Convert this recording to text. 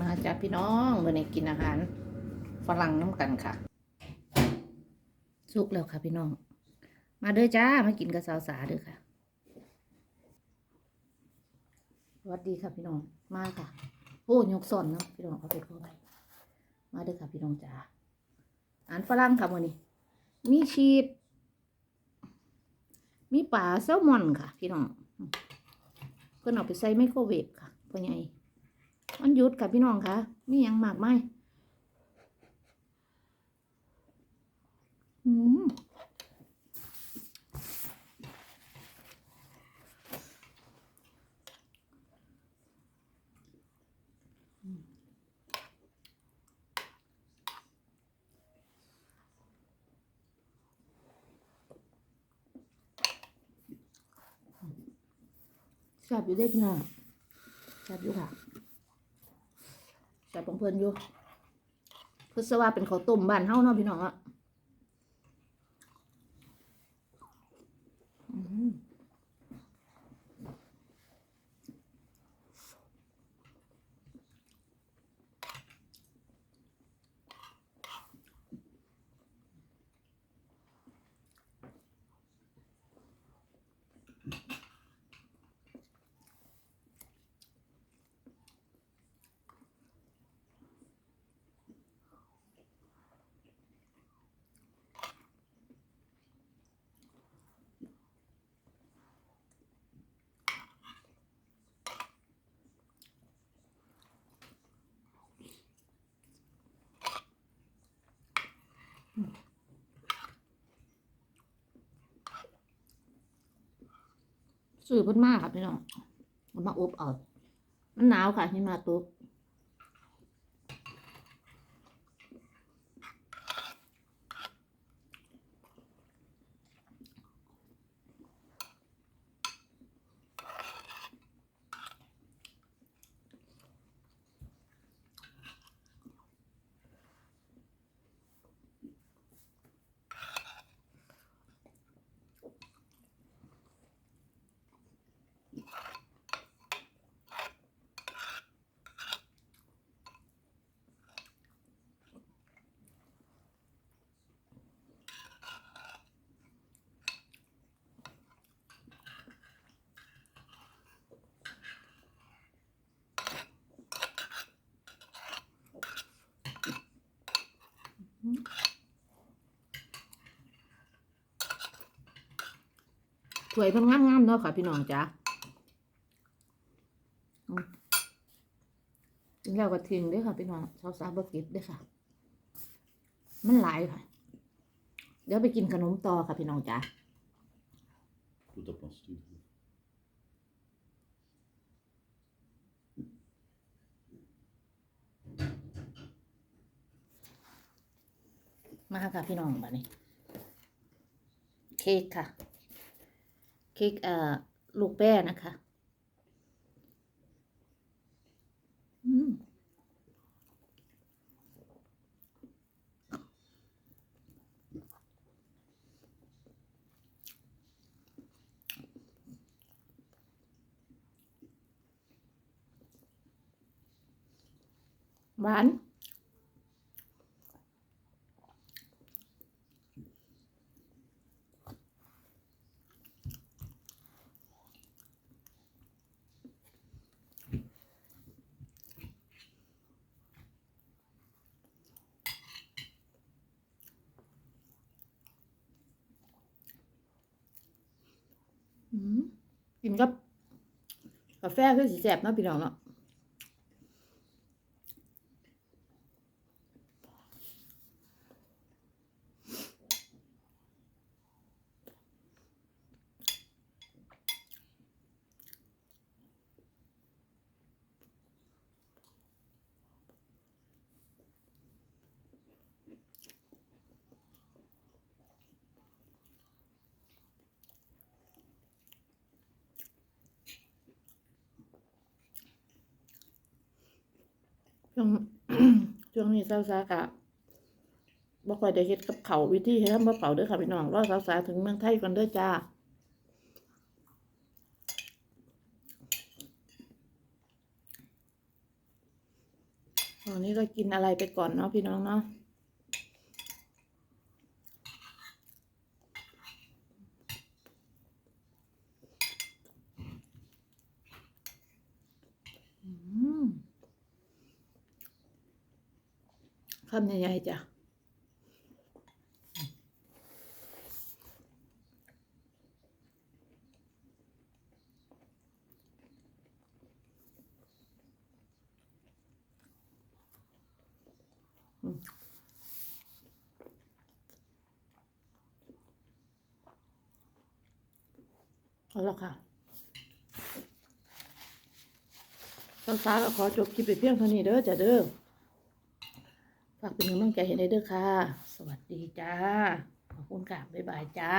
มาจ้าพี่น้องเมื่อนี้กินอาหารฝรั่งน้ำกันค่ะสุกแล้วค่ะพี่น้อง มาเด้อจ้ามากินกับสาวสาเด้อค่ะสวัสดีค่ะพี่น้องมาค่ะโอ้ยกสอนเนาะพี่น้องเอาไปเข้าไปมาเด้อค่ะพี่น้องจ้าอาหารฝรั่งค่ะมื่อนี้มีชีสมีปลาแซลมอนค่ะ พี่น้องเพื่อนเอาไปใส่ไมโครเวฟค่ะพ่อใหญ่ มันหยุดค่ะพี่น้องคะมีหยังมากไหมอืมแซ่บอยู่เด้พี่น้องแซ่บอยู่ค่ะ ใส่ปองเพลินอยู่เพื่อสว่าเป็นข้าวต้มบ้านเฮาเนาะพี่น้องอะอื้อหือ สื่อเพิ่นมากค่ะพี่น้องเอามาอบเอามันหนาวค่ะหิมะตก สวยเพิ่นงามๆเนาะค่ะ พี่น้องจ้าอืมกินแล้วก็ทิ้งด้อค่ะพี่น้องสาวๆบ่เก็บด้อค่ะ มันหลายค่ะ เดี๋ยวไปกินขนมต่อค่ะพี่น้องจ้า Wat dat past มาค่ะพี่น้องบัดนี้ เค้กค่ะ เค้กเอ่อลูกแป้นะคะอืมหวาน กินกับกาแฟคือสีแสบเนาะพี่น้องเนาะ ช่วงช่วงนี้สาวๆกะบ่ค่อยได้เฮ็ดกับเขาวิธีเฮ็ดทำกับเขาเด้อค่ะพี่น้องรอสาวๆถึงเมืองไทยก่อนเด้อจ้าตอนนี้ก็กินอะไรไปก่อนเนาะพี่น้องเนาะอืม คำใหญ่ๆจ้ะเอาละค่ะตอนเช้าก็ขอจบคลิปไปเพียงเท่านี้เด้อจ้ะเด้อ ฝากเป็นกำลังใจให้ได้ด้อค่ะ สวัสดีจ้า ขอบคุณค่ะบ๊ายบายจ้า